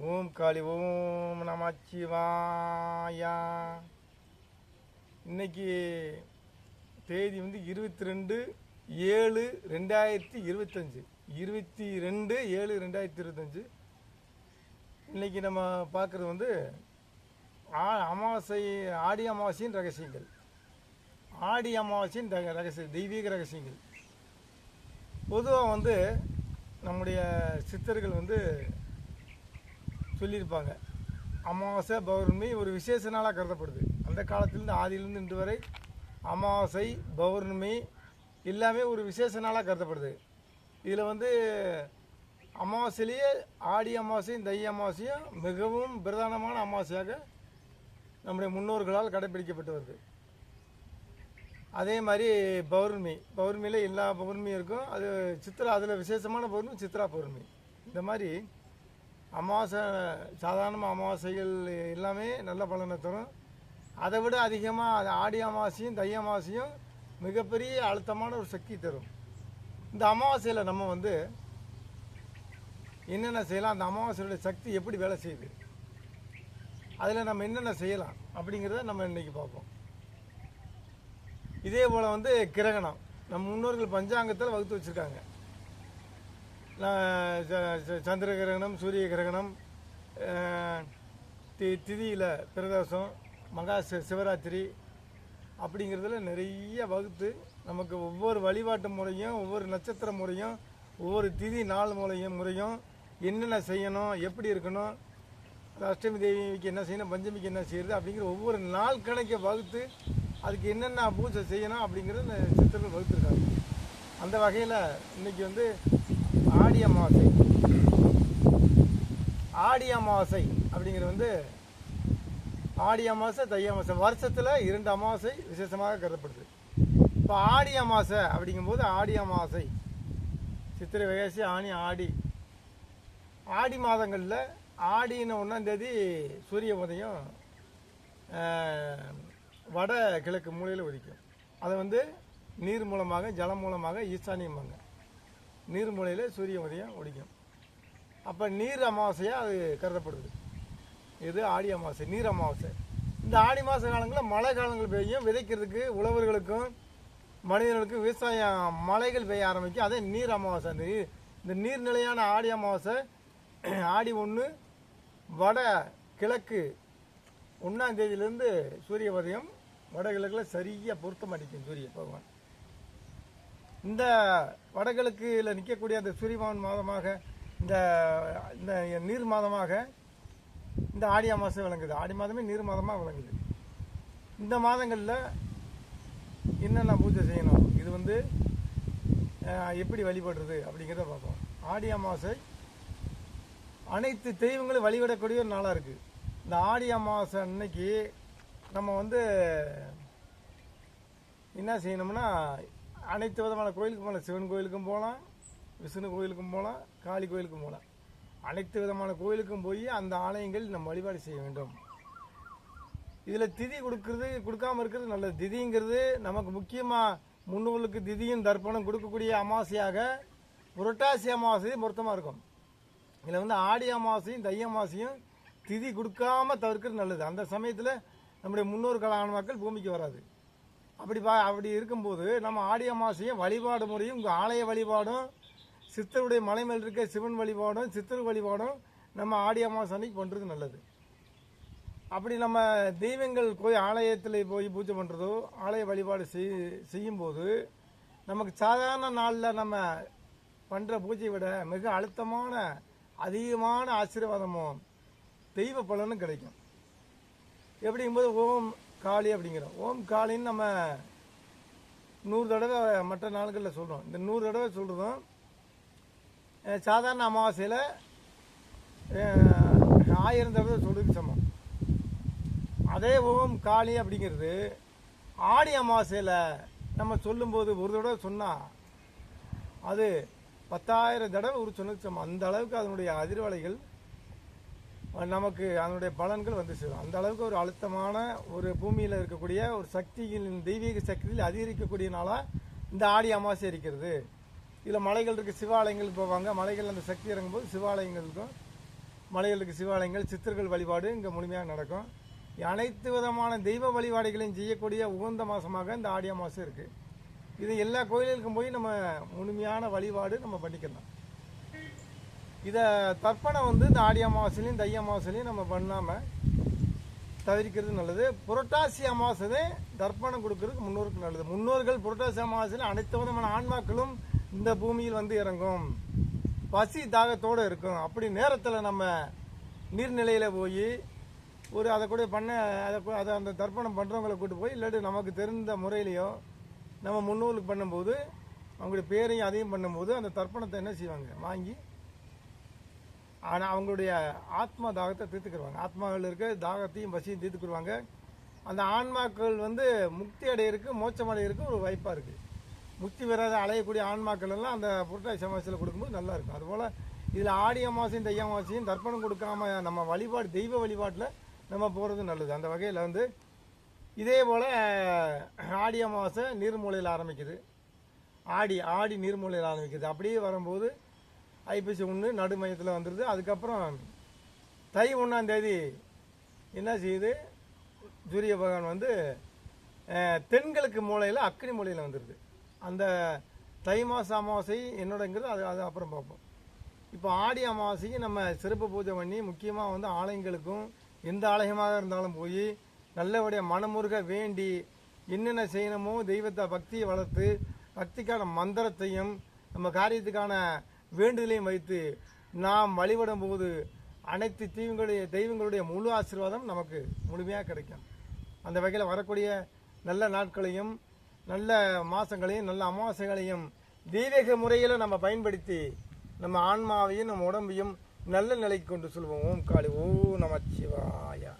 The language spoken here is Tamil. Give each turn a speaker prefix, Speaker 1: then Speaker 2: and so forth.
Speaker 1: ஓம் காளி ஓம் நமச்சிவாயா. இன்னைக்கு தேதி வந்து இருபத்தி ரெண்டு ஏழு ரெண்டாயிரத்தி இருபத்தஞ்சு. இருபத்தி ரெண்டு ஏழு ரெண்டாயிரத்தி இருபத்தஞ்சு. இன்னைக்கு நம்ம பார்க்குறது வந்து ஆ- அமாவாசை ஆடி அமாவாசையின் ரகசியங்கள். ஆடி அமாவாசையின் ரக- ரகசிய தெய்வீக ரகசியங்கள். பொதுவாக வந்து நம்முடைய சித்தர்கள் வந்து சொல்லியிருப்பாங்க. அமாவாசை பௌர்ணமி ஒரு விசேஷ நாளாக கருதப்படுது. அந்த காலத்திலேருந்து ஆதியிலிருந்து இன்று வரை அமாவாசை பௌர்ணமி எல்லாமே ஒரு விசேஷ நாளாக கருதப்படுது. இதில் வந்து அமாவாசையிலேயே ஆடி அமாவாசையும் தை அமாவாசையும் மிகவும் பிரதானமான அமாவாசையாக நம்முடைய முன்னோர்களால் கடைபிடிக்கப்பட்டு வருது. அதே மாதிரி பௌர்ணமி. பௌர்ணமியில் எல்லா பௌர்ணமியும் இருக்கும். அது சித்ரா அதில் விசேஷமான பௌர்ணமி சித்ரா பௌர்ணமி. இந்த மாதிரி அமாவாசை சாதாரண அமாவாசைகள் எல்லாமே நல்ல பலனை தரும். அதை விட அதிகமாக அது ஆடி அமாவாசையும் தை அமாவாசையும் மிகப்பெரிய அழுத்தமான ஒரு சக்தி தரும். இந்த அமாவாசையில் நம்ம வந்து என்னென்ன செய்யலாம் அந்த அமாவாசையுடைய சக்தி எப்படி வேலை செய்யுது அதில் நம்ம என்னென்ன செய்யலாம் அப்படிங்கிறத நம்ம இன்னைக்கு பார்ப்போம். இதே போல் வந்து கிரகணம். நம்ம முன்னோர்கள் பஞ்சாங்கத்தில் வகுத்து வச்சுருக்காங்க. சந்திர கிரகணம் சூரிய கிரகணம் தி திதியில் பிரதோஷம் மகா சிவராத்திரி அப்படிங்கிறதுல நிறைய வகுத்து நமக்கு ஒவ்வொரு வழிபாட்டு முறையும் ஒவ்வொரு நட்சத்திர முறையும் ஒவ்வொரு திதி நாள் முறையும் முறையும் என்னென்ன செய்யணும் எப்படி இருக்கணும் அஷ்டமி தேவிக்கு என்ன செய்யணும் பஞ்சமிக்கு என்ன செய்யறது அப்படிங்கிற ஒவ்வொரு நாள் கணக்கை வகுத்து அதுக்கு என்னென்ன பூஜை செய்யணும் அப்படிங்கிறது இந்த சித்தர்கள் வகுத்துருக்காங்க. அந்த வகையில் இன்றைக்கி வந்து ஆடி அமாவாசை. ஆடி அமாவாசை அப்படிங்கிறது வந்து ஆடி அமாவாசை தை அமாவாசை. வருஷத்தில் இரண்டு அமாவாசை விசேஷமாக கருதப்படுது. இப்போ ஆடி அமாவாசை அப்படிங்கும்போது ஆடி அமாவாசை. சித்திரை வயசு ஆணி ஆடி. ஆடி மாதங்களில் ஆடின ஒன்றாந்தேதி சூரிய உதயம் வட கிழக்கு மூலையில் உதிக்கும். அதை வந்து நீர் மூலமாக ஜலம் மூலமாக ஈசானியம்பாங்க. நீர் மூலையில் சூரிய உதயம் உதிக்கும் அப்போ நீர் அமாவாசையாக அது கருதப்படுது. இது ஆடி அமாவாசை நீர் அமாவாசை. இந்த ஆடி மாத காலங்களில் மழை காலங்கள் பெய்யும் விதைக்கிறதுக்கு உழவர்களுக்கும் மனிதர்களுக்கும் விவசாயம் மழைகள் பெய்ய ஆரம்பிக்கும். அதே நீர் அமாவாசை. அந்த நீர் இந்த நீர்நிலையான ஆடி அமாவாசை ஆடி ஒன்று வட கிழக்கு ஒன்றாம் தேதியிலேருந்து சூரிய உதயம் வடகிழக்கில் சரியாக பொருத்தம் அடிக்கும் சூரிய பகவான். இந்த வடகிழக்கில் நிற்கக்கூடிய அந்த சூரியபவன் மாதமாக இந்த இந்த நீர் மாதமாக இந்த ஆடி அமாவாசை விளங்குது. ஆடி மாதமே நீர் மாதமாக விளங்குது. இந்த மாதங்களில் என்னென்ன பூஜை செய்யணும்? இது வந்து எப்படி வழிபடுறது அப்படிங்கிறத பார்ப்போம். ஆடி அமாவாசை அனைத்து தெய்வங்களும் வழிபடக்கூடிய ஒரு நாளாக இருக்குது இந்த ஆடி அமாவாசை அன்னைக்கு நம்ம வந்து என்ன செய்யணும்னா அனைத்து விதமான கோயிலுக்கும் போகலாம். சிவன் கோயிலுக்கும் போகலாம் விஷ்ணு கோயிலுக்கும் போகலாம் காளி கோயிலுக்கும் போகலாம். அனைத்து விதமான கோயிலுக்கும் போய் அந்த ஆலயங்கள் நம்ம வழிபாடு செய்ய வேண்டும். இதில் திதி கொடுக்கறது கொடுக்காம இருக்கிறது நல்லது. திதிங்கிறது நமக்கு முக்கியமாக முன்னோர்களுக்கு திதியும் தர்ப்பணம் கொடுக்கக்கூடிய அமாவாசையாக புரட்டாசி அமாவாசை பொருத்தமாக இருக்கும். இதில் வந்து ஆடி அமாவாசையும் தை அமாவாசையும் திதி கொடுக்காம தவிர்க்கிறது நல்லது. அந்த சமயத்தில் நம்முடைய முன்னோர்களான மக்கள் பூமிக்கு வராது. அப்படி பா அப்படி இருக்கும்போது நம்ம ஆடி அமாவாசையும் வழிபாடு முறையும் உங்கள் ஆலய வழிபாடும் சித்தருடைய மலை மேல் இருக்க சிவன் வழிபாடும் சித்தர் வழிபாடும் நம்ம ஆடி அமாவாசை அன்னைக்கு பண்ணுறது நல்லது. அப்படி நம்ம தெய்வங்கள் போய் ஆலயத்தில் போய் பூஜை பண்ணுறதோ ஆலய வழிபாடு செய் செய்யும்போது நமக்கு சாதாரண நாளில் நம்ம பண்ணுற பூஜையை விட மிக அழுத்தமான அதிகமான ஆசீர்வாதமும் தெய்வ பலனும் கிடைக்கும். எப்படிங்கும்போது ஓம் காளி அப்படிங்கிறோம். ஓம் காளின்னு நம்ம நூறு தடவை மற்ற நாட்களில் சொல்கிறோம் இந்த நூறு தடவை சொல்கிறதும் சாதாரண அமாவாசையில் ஆயிரம் தடவை சொல்றதுக்கு சமம். அதே ஓம் காளி அப்படிங்கிறது ஆடி அமாவாசையில் நம்ம சொல்லும்போது ஒரு தடவை சொன்னால் அது பத்தாயிரம் தடவை ஒரு சொன்னதுக்கு சமம். அந்த அளவுக்கு அதனுடைய அதிர்வலைகள் நமக்கு அதனுடைய பலன்கள் வந்து சேரும். அந்த அளவுக்கு ஒரு அழுத்தமான ஒரு பூமியில் இருக்கக்கூடிய ஒரு சக்தியின் தெய்வீக சக்தியில் அதிகரிக்கக்கூடிய நாளாக இந்த ஆடி அமாவாசை இருக்கிறது. இதில் மலைகள் இருக்குது சிவாலயங்கள் போவாங்க. மலைகள் அந்த சக்தி இறங்கும்போது சிவாலயங்களுக்கும் மலைகளுக்கு சிவாலயங்கள் சித்தர்கள் வழிபாடு இங்கே முழுமையாக நடக்கும். அனைத்து விதமான தெய்வ வழிபாடுகளையும் செய்யக்கூடிய உகந்த மாதமாக இந்த ஆடி அமாவாசை இருக்குது இது எல்லா கோயில்களுக்கும் போய் நம்ம முழுமையான வழிபாடு நம்ம பண்ணிக்கலாம். இதை தர்ப்பணம் வந்து இந்த ஆடி அமாவாசையிலையும் தை அமாவாசையிலையும் நம்ம பண்ணாமல் தவிர்க்கிறது நல்லது. புரட்டாசி அமாவாசை தர்ப்பணம் கொடுக்கறதுக்கு முன்னோருக்கு நல்லது. முன்னோர்கள் புரட்டாசி அமாவாசையில் அனைத்து விதமான ஆன்மாக்களும் இந்த பூமியில் வந்து இறங்கும். பசி தாகத்தோடு இருக்கும். அப்படி நேரத்தில் நம்ம நீர்நிலையில் போய் ஒரு அதை கூட பண்ண அதை அதை அந்த தர்ப்பணம் பண்ணுறவங்கள கூட்டு போய் இல்லாட்டி நமக்கு தெரிந்த முறையிலையோ நம்ம முன்னோர்களுக்கு பண்ணும்போது அவங்களுடைய பேரையும் அதையும் பண்ணும்போது அந்த தர்ப்பணத்தை என்ன செய்வாங்க? வாங்கி ஆனால் அவங்களுடைய ஆத்மா தாகத்தை தீர்த்துக்கிடுவாங்க ஆத்மாவில் இருக்க தாகத்தையும் பசியும் தீர்த்துக்கிடுவாங்க அந்த ஆன்மாக்கள் வந்து முக்தி அடையிறதுக்கு மோட்சம் அடையிறதுக்கு ஒரு வாய்ப்பாக இருக்குது முக்தி பெறாத அலையக்கூடிய ஆன்மாக்கள் எல்லாம் அந்த புரட்டாசி அமாவாசையில் கொடுக்கும்போது நல்லா இருக்கும். அதுபோல் இதில் ஆடி அமாவாசையும் தைய அமாவாசையும் தர்ப்பணம் கொடுக்காம நம்ம வழிபாடு தெய்வ வழிபாட்டில் நம்ம போகிறது நல்லது. அந்த வகையில் வந்து இதே போல் ஆடி அமாவாசை நீர்மூலையில் ஆரம்பிக்குது. ஆடி ஆடி நீர்மூலையில் ஆரம்பிக்குது. அப்படியே வரும்போது ஐப்பசி ஒன்று நடுமையத்தில் வந்துடுது அதுக்கப்புறம் தை ஒன்றாந்தேதி என்ன செய்யுது? சூரிய பகவான் வந்து தென்கிழக்கு மூலையில் அக்னி மூலையில் வந்துடுது அந்த தை மாத அமாவாசை என்னோடங்கிறது அது அது அப்புறம் பார்ப்போம். இப்போ ஆடி அமாவாசைக்கு நம்ம சிறப்பு பூஜை பண்ணி முக்கியமாக வந்து ஆலயங்களுக்கும் எந்த ஆலயமாக இருந்தாலும் போய் நல்லபடியாக மனமுருக வேண்டி என்னென்ன செய்யணுமோ தெய்வத்தை பக்தியை வளர்த்து பக்திக்கான மந்திரத்தையும் நம்ம காரியத்துக்கான வேண்டுதலையும் வைத்து நாம் வழிபடும் போது அனைத்து தீவங்களுடைய தெய்வங்களுடைய முழு ஆசீர்வாதம் நமக்கு முழுமையாக கிடைக்கும். அந்த வகையில் வரக்கூடிய நல்ல நாட்களையும் நல்ல மாதங்களையும் நல்ல அமாவாசைகளையும் தெய்வீக முறையில் நம்ம பயன்படுத்தி நம்ம ஆன்மாவையும் நம்ம உடம்பையும் நல்ல நிலைக்கு கொண்டு சொல்வோம். ஓம் காளி ஓ நமச்சிவாயா.